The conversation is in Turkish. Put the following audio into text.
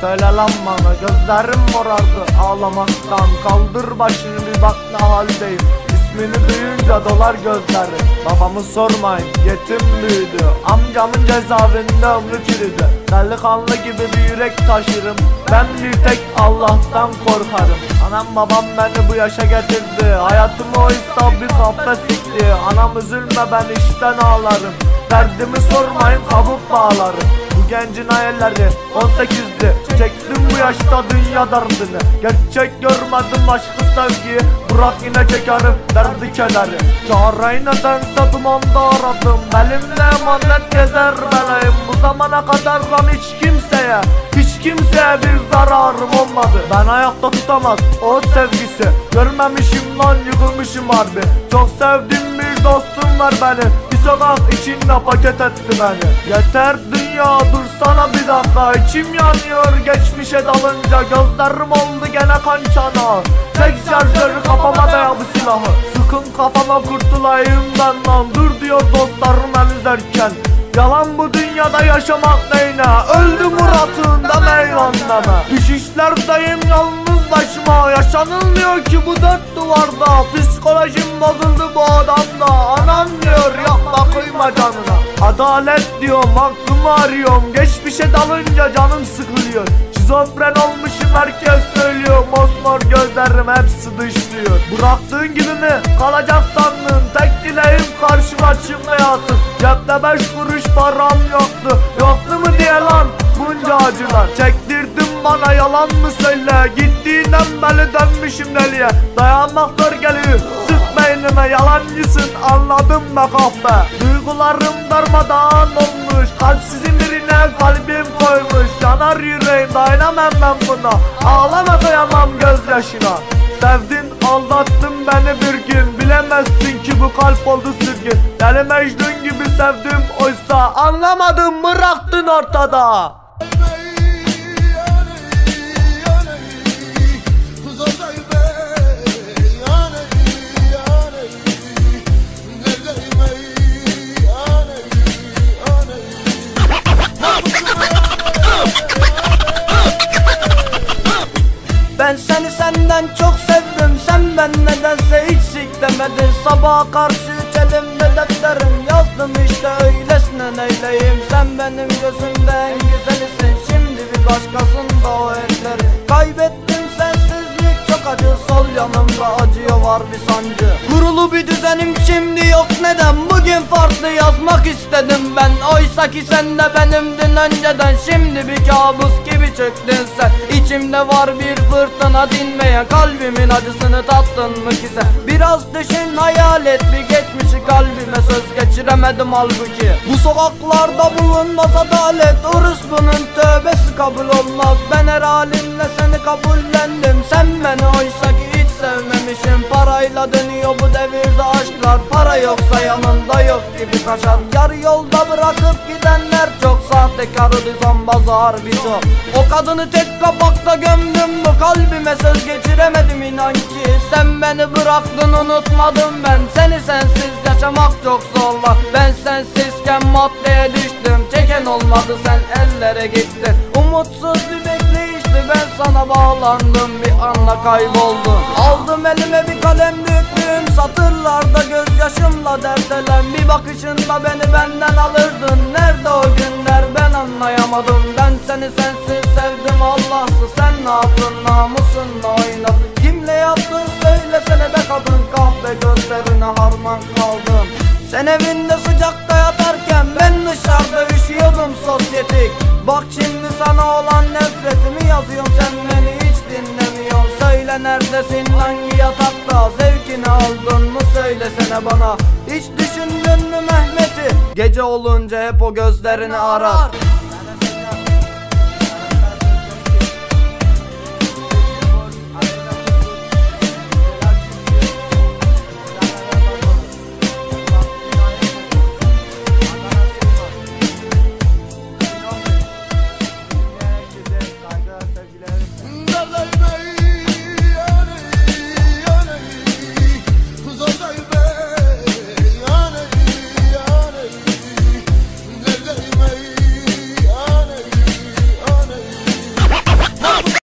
söyle lan bana Gözlerim morardı. Ağlamaktan Kaldır başını bir bak ne haldeyim. İsmini duyunca dolar gözleri. Babamı sormayın yetim büyüdü. Amcamın cezaevinde ömrü çürüdü. Delikanlı gibi bir yürek taşırım. Ben bir tek Allah'tan korkarım. Anam babam beni bu yaşa getirdi. Hayatımı oysa bir kahpe sikti Anam üzülme ben işten ağlarım. Derdimi sormayın kabuk bağlarım gencin hayalleri 18'di Çektim bu yaşta dünya derdini. Gerçek görmedim aşkı sevgiyi. Bırak yine çekerim derdi kederi Çareyi nedense dumanda aradım. Elimde emanet gezer belayım Bu zamana kadar lan hiç kimseye Hiç kimseye bir zararım olmadı. Ben ayakta tutamaz o sevgisi. Görmemişim lan yıkılmışım harbi. Çok sevdiğim bir dostum var benim Bir sokak içinde paket etti beni. Yeter dünya dursana bir dakika. İçim yanıyor geçmişe dalınca. Gözlerim oldu gene kan çanağı Tek şarjörü kafama daya bu silahı. Sıkın kafama kurtulayım ben lan. Dur diyor dostlarım el üzerken. Yalan bu dünyada yaşamak neyine? Öldü Murat'ın da meyvan deme Düşüşlerdeyim yalnız başıma Yaşanılmıyor ki bu dört duvarda. Psikolojim bozuldu bu adamda. Anam diyor yapma kıyma canına Adalet diyorum hakkımı arıyorum. Geçmişe dalınca canım sıkılıyor. Şizofren olmuşum herkes söylüyor. Mosmor gözlerim hepsi dışlıyor Bıraktığın gibi mi kalacak sandın? Tek dileğim karşıma çıkmayasın Cepte beş kuruş param yoktu. Yoktu mu diye lan bunca acılar? Çektirdin bana yalan mı söyle? Gittiğinden beri dönmüşüm deliye. Dayanmak zor geliyor Beynime yalancısın anladım be kahpe. Duygularım darmadağın olmuş Kalpsizin birine kalbim koymuş. Yanar yüreğim dayanamam ben buna. Ağlama dayanmam gözyaşına. Sevdin aldattın beni bir gün. Bilemezsin ki bu kalp oldu sürgün. Deli Mecnun gibi sevdim oysa Anlamadım bıraktın ortada seni senden çok sevdim Sen ben nedense hiç siklemedin. Sabaha karşı elimde defterim Yazdım işte öylesine neyleyim. Sen benim gözümde en güzelisin Şimdi bir başkasında o elleri Kaybettim sensizlik çok acı Sol yanımda acıyor var bir sancı. Kurulu bir düzenim şimdi yok neden? Bugün farklı yazmak istedim ben. Oysa ki sen de benimdin önceden. Şimdi bir kabus gibi çöktün sen. İçimde var bir fırtına dinmeyen Kalbimin acısını tattın mı ki sen? Biraz düşün hayal et bir geçmişi kalbime söz geçiremedim halbuki. Bu sokaklarda bulunmaz adalet Urus bunun tövbesi kabul olmaz. Ben her halimle seni kabullendim Sen beni oysa ki hiç sevmemişim. Parayla dönüyor bu devirde aşklar. Para yoksa yanında yok gibi kaşar Yarı yolda bırakıp gidenler çok. Sahtekarı düzenbazı harbi çok. O kadını tek kapakta gömdüm. Bu kalbime söz geçiremedim inan ki. Sen beni bıraktın unutmadım ben. Seni sensiz yaşamak çok zor. Lan Ben sensizken maddeye düştüm. Çeken olmadı sen ellere gittin. Umutsuz bir bekleyişti ben sana bağlandım Bir anda kayboldum. Aldım elime bir kalem döktüm Satırlarda gözyaşımla dertelen Bir bakışında beni benden alırdın. Nerede o günler? Ben anlayamadım. Ben seni sensiz sevdim. Allah'sı Sen ne yaptın? Namusunla oynadın. Kimle yaptın? Söylesene be kadın. Kahve gözlerine harman kaldım. Sen yatarken Dışarıda üşüyordum sosyetik. Bak şimdi sana olan nefretimi yazıyorum. Sen beni hiç dinlemiyorsun. Söyle neredesin hangi yatakta? Zevkini aldın mı söylesene bana. Hiç düşündün mü Mehmet'i? Gece olunca hep o gözlerini arar